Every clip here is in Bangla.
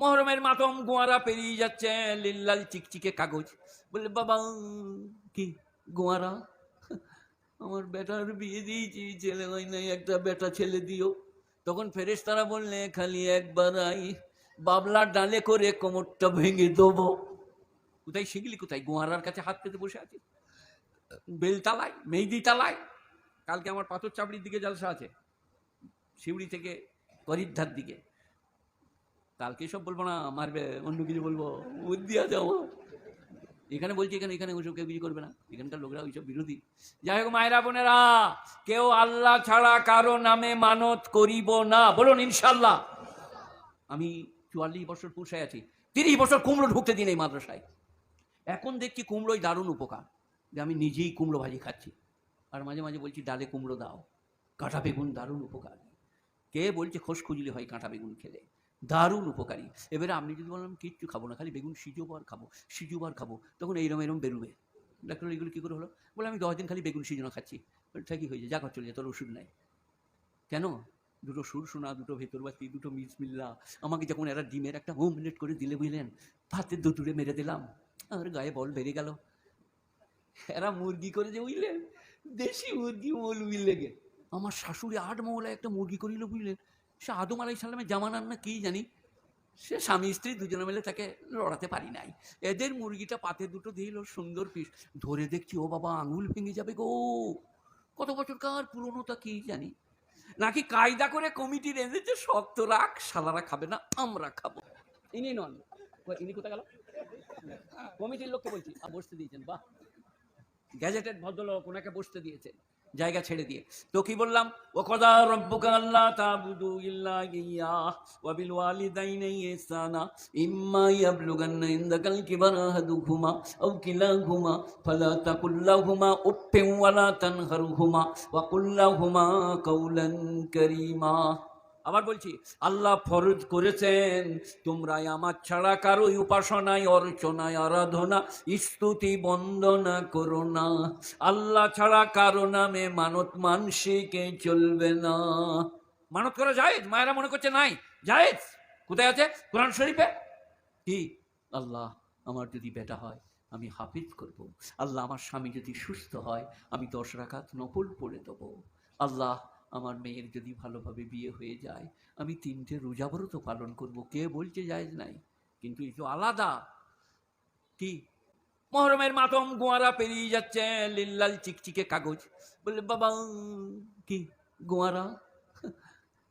মহরমের মাতম গোয়ারা পেরিয়ে যাচ্ছে, লিল্লাল চিকচিকে কাগজ। বললে বাবা, কি গোয়ারা? আমার বেটার বিয়ে দিয়েছি, ছেলে হয় নাই, একটা বেটা ছেলে দিও। তখন ফেরেস তারা বললে, খালি একবার আই বাবলার ডালে করে কোমরটা ভেঙে দেবো। কোথায় শিখলি কোথায় গোয়ারার কাছে হাত পেতে বসে আছিস? বেলতালায় মেহেদি তালায় কালকে আমার পাথর চাপড়ির দিকে জলসা আছে, শিউড়ি থেকে করিদ্ধার দিকে। কালকে সব বলব না, মারবে, অন্য কিছু বলব বুদ্ধি আছে আমার এখানে বলছি, এখানে এখানে ওইসব কেউ কিছু করবে না। এখানকার লোকরা ওইসব বিরোধী। যাই হোক, মায়েরা, বোনেরা, কেউ আল্লাহ ছাড়া কারও নামে মানত করিব না। বলুন ইনশাল্লাহ আমি চুয়াল্লিশ বছর পুষায় আছি। তিরিশ বছর কুমড়ো ঢুকতে দিন এই মাদ্রাসায়। এখন দেখছি কুমড়োই দারুণ উপকার। যে আমি নিজেই কুমড়ো ভাজি খাচ্ছি। আর মাঝে মাঝে বলছি, ডালে কুমড়ো দাও। কাঁটা বেগুন দারুণ উপকার। কে বলছে, খোস খুজলি হয় কাঁটা বেগুন খেলে। দারুণ উপকারী। এবারে আপনি যদি বললাম, কিচ্ছু খাব না, খালি বেগুন সিজোবার খাব সিজোবার খাব। তখন এইরকম এরকম বেরোবে। ডাক্তার এগুলো কী করে হলো? বলে আমি দশ দিন খালি বেগুন সিজনো খাচ্ছি। ঠিকই হয়েছে, যা চলে যায় তোর ওষুধ নাই। কেন? দুটো সুর শোনা, দুটো ভেতর ভেতরবাতি দুটো মিস মিসমিল্লা আমাকে যখন এরা ডিমের একটা হোমলেট করে দিলে বুঝলেন, ভাতের দুটুরে মেরে দিলাম। আর গায়ে বল বেড়ে গেল। এরা মুরগি করে যে বুঝলেন, দেশি মুরগি মৌলবি লেগে। আমার শাশুড়ি আট মহলায় একটা মুরগি করিল বুঝলেন। সে আদম আলাই সাল্লামের জামানার না কি জানি? সে স্বামী, স্ত্রী দুজনে মিলে তাকে লড়াতে পারি নাই। এদের মুরগিটা পাতে দুটো দিল, সুন্দর পিস। ধরে দেখছি, ও বাবা, আঙুল ভেঙে যাবে গো। কত বছরকার পুরনোটা কি জানি? নাকি কায়দা করে কমিটি রেঁধেছে শক্ত রাখ সালারা খাবে না, আমরা খাব। ইনি নন। ইনি কোথায় গেল? কমিটির লোককে বলছি বসতে দিয়েছেন, বাহ। গ্যাজেটেড ভদ্রলোক ওনাকে বসতে দিয়েছে। জায়গা ছেড়ে দিয়ে। তো কি বললাম? ও কদা রব্বুকা আল্লাহ তাবুদু ইল্লা ইয়া ওয়া বিল ওয়ালিদাইনি ইহসানা ইম্মা ইয়াবলুগান্না ইনদাকাল কিবারা আহাদুহুমা আও কিলাহুমা ফালা তাকুল লাহুমা উফফিন ওয়ালা তানহারহুমা ওয়া কুল লাহুমা কাওলান কারীমা। আবার বলছি, আল্লাহ ফরজ করেছেন তোমরা আমার ছাড়া কারোই উপাসনায়, অর্চনায়, আরাধনা, স্তুতি, বন্দনা করো না। আল্লাহ ছাড়া কারও নামে মানত মানসিকে চলবে না। মানত করা যায় মায়েরা মনে করছে নাই? জায়েজ? কোথায় আছে? কোরআন শরীফে? কি? আল্লাহ আমার যদি বেটা হয়, আমি হাফিজ করব। আল্লাহ আমার স্বামী যদি সুস্থ হয়, আমি দশ রাকাত নফল পড়ে দেবো। আল্লাহ আমার মেয়ের যদি ভালোভাবে বিয়ে হয়ে যায়, আমি তিনটে রোজাব্রত পালন করব। কে বলছে যায় নাই? কিন্তু এই তো আলাদা। কি? মহরমের মাতম গোয়ারা পেরিয়ে যাচ্ছে লিল্লাল চিকচিকে কাগজ। বললে, বাবা, কি গোয়ারা?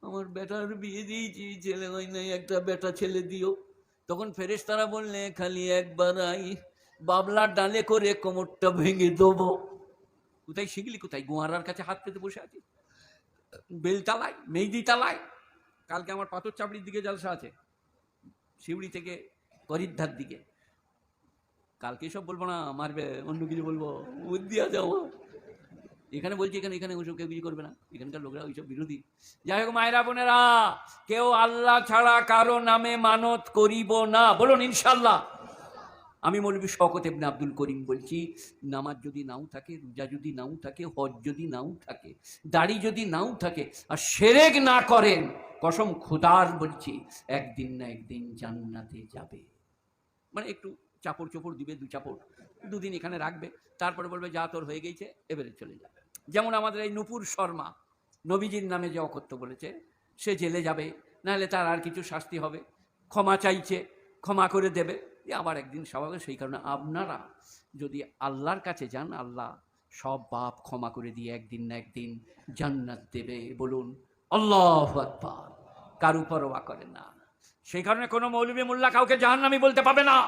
আমার বেটার বিয়ে দিয়েছি, ছেলে হয় নাই, একটা বেটা ছেলে দিও। তখন ফেরেস তারা বললে, খালি একবার আই, বাবলার ডালে করে কোমরটা ভেঙে দেবো। কোথায় শিখলি? কোথায় গোয়ারার কাছে হাত পেতে বসে আছিস? বেলতালায় মেহেদি তালায় কালকে আমার পাথর চাপড়ির দিকে জলসা আছে শিউড়ি থেকে করিদ্ধার দিকে। কালকে সব বলব না, মারবে, অন্য কিছু বলব, বুদ্ধি আছে আমার এখানে বলছি, এখানে এখানে ওইসব কেউ কিছু করবে না। এখানকার লোকরা ওইসব বিরোধী। যাই হোক, মায়েরা, বোনেরা, কেউ আল্লাহ ছাড়া কারও নামে মানত করিব না। বলুন ইনশাল্লাহ আমি মৌলবী শকত এবনে আব্দুল করিম বলছি, নামাজ যদি নাও থাকে, রোজা যদি নাও থাকে, হজ যদি নাও থাকে, দাড়ি যদি নাও থাকে, আর সেরেক না করেন, কসম খুদার বলছি, একদিন না একদিন জান্নাতে যাবে। মানে একটু চাপড় চোপড় দিবে, দু চাপড়, দুদিন এখানে রাখবে, তারপরে বলবে, যা তোর হয়ে গেছে, এবারে চলে যাবে যেমন আমাদের এই নুপুর শর্মা, নবীজির নামে যে অকথ্য বলেছে, সে জেলে যাবে, নাহলে তার আর কিছু শাস্তি হবে, ক্ষমা চাইছে, ক্ষমা করে দেবে। এ আবার একদিন স্বাভাবিক সেই কারণে আপনারা যদি আল্লাহর কাছে যান, আল্লাহ সব পাপ ক্ষমা করে দিয়ে একদিন না একদিন জান্নাত দেবে বলুন, আল্লাহ আকবার। কারু পরোয়া করে না। সেই কারণে কোনো মৌলবী মোল্লা কাউকে জাহান্নামি বলতে পাবে না।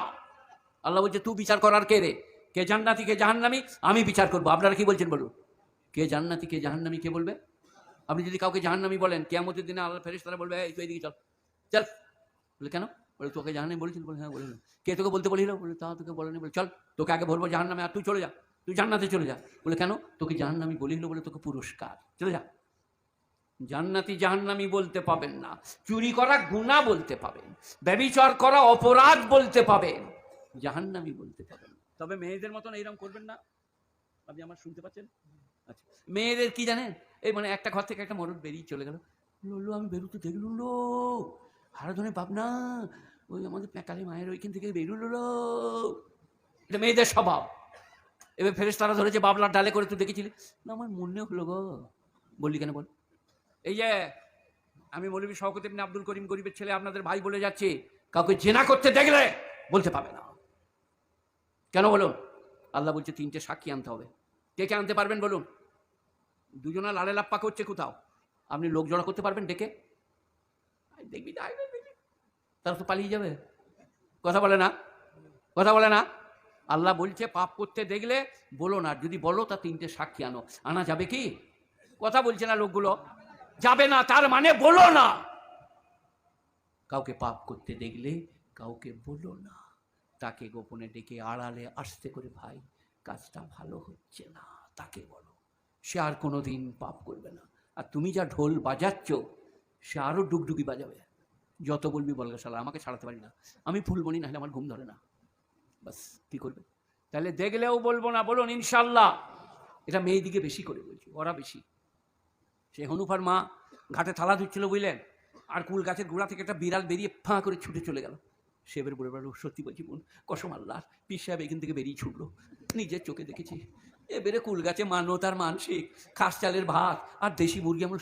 আল্লাহ বলছে তুই বিচার করার কে রে? কে জান্নাতি, কে জাহান্নামি? আমি বিচার করব। আপনারা কি বলছেন বলুন? কে জান্নাতি, কে জাহান্নামি, কে বলবে? আপনি যদি কাউকে জাহান্নামি বলেন কেমতের দিনে আল্লাহ ফেরেস তারা বলবে, এই, তুই এদিকে চল। চল। বলে, কেন? বলে তোকে জাহান্নামি বলেছিল বলে হ্যাঁ বলেছিল কে তোকে বলতে বলিল বলে তা তোকে বলেনি। বলে চল তোকে আগে বলব জাহান্নামে আর তুই চলে যা। তুই জান্নাতে চলে যা। বলে কেন? তোকে জাহান্নামি বলিল বলে তোকে পুরস্কার। চলে যা। জান্নাতি জাহান্নামি বলতে পাবেন না। চুরি করা গুণা বলতে পাবেন। ব্যবিচার করা অপরাধ বলতে পাবেন। জাহান্নামি বলতে পাবেন তবে মেয়েদের মতন এইরকম করবেন না? আপনি আমার শুনতে পাচ্ছেন? আচ্ছা। মেয়েদের কি জানেন? এই মানে একটা ঘর থেকে একটা মরদ বেরিয়ে চলে গেল। লল্লু আমি বেরোতে দেখলুম লো। হারাধনে বাপ না ওই আমাদের প্যাকালি মায়ের ওইখান থেকে বেরুলো। এটা মেয়েদের স্বভাব। এবার ফেরেস তারা ধরেছে, বাবলার ডালে করে তুই দেখেছিলি? না, আমার মনে হলো গো। বললি কেন বল? এই যে, আমি মৌলবী শওকত ইবনে আব্দুল করিম গরিবের ছেলে আপনাদের ভাই বলে যাচ্ছি, কাউকে জেনা করতে দেখলে বলতে পাবে না। কেন বলুন? আল্লাহ বলছে, তিনটে সাক্ষী আনতে হবে। কে কে আনতে পারবেন বলুন? দুজনা লালে লাপ্পা করছে কোথাও? আপনি লোক জড়া করতে পারবেন ডেকে? দেখবি। তারা তো পালিয়ে যাবে। কথা বলে না? কথা বলে না? আল্লাহ বলছে, পাপ করতে দেখলে বলো না, যদি বলো তা তিনটে সাক্ষী আনো। আনা যাবে কি? কথা বলছে না লোকগুলো। যাবে না, তার মানে বলো না। কাউকে পাপ করতে দেখলে, কাউকে বলো না। তাকে গোপনে ডেকে আড়ালে আসতে করে, ভাই, কাজটা ভালো হচ্ছে না। তাকে বলো। সে আর কোনো দিন পাপ করবে না। আর তুমি যা ঢোল বাজাচ্ছ, সে আরও ডুগডুগি বাজাবে। যত বলবি বলবে শালা, আমাকে ছাড়াতে পারি না। আমি ফুলবনি না হলে আমার ঘুম ধরে না। বাস, কি করবে? তাহলে দেখলেও বলব না, বলুন ইনশাল্লাহ এটা মেয়েদিকে বেশি করে বলছি, ওরা বেশি। সে হনুফার মা ঘাটে থালা ধুচ্ছিল, বুঝলেন? আর কুল গাছের গোড়া থেকে একটা বিড়াল বেরিয়ে ফাঁ করে ছুটে চলে গেল। সে এবার বলে বলল সত্যি বলছি, বোন, কসম আল্লাহ পীর সাহেব এখান থেকে বেরিয়ে ছুটলো। নিজের চোখে দেখেছি। এবারে কুল গাছে মান্যতার মানসিক, খাস চালের ভাত আর দেশি মুরগি আমরা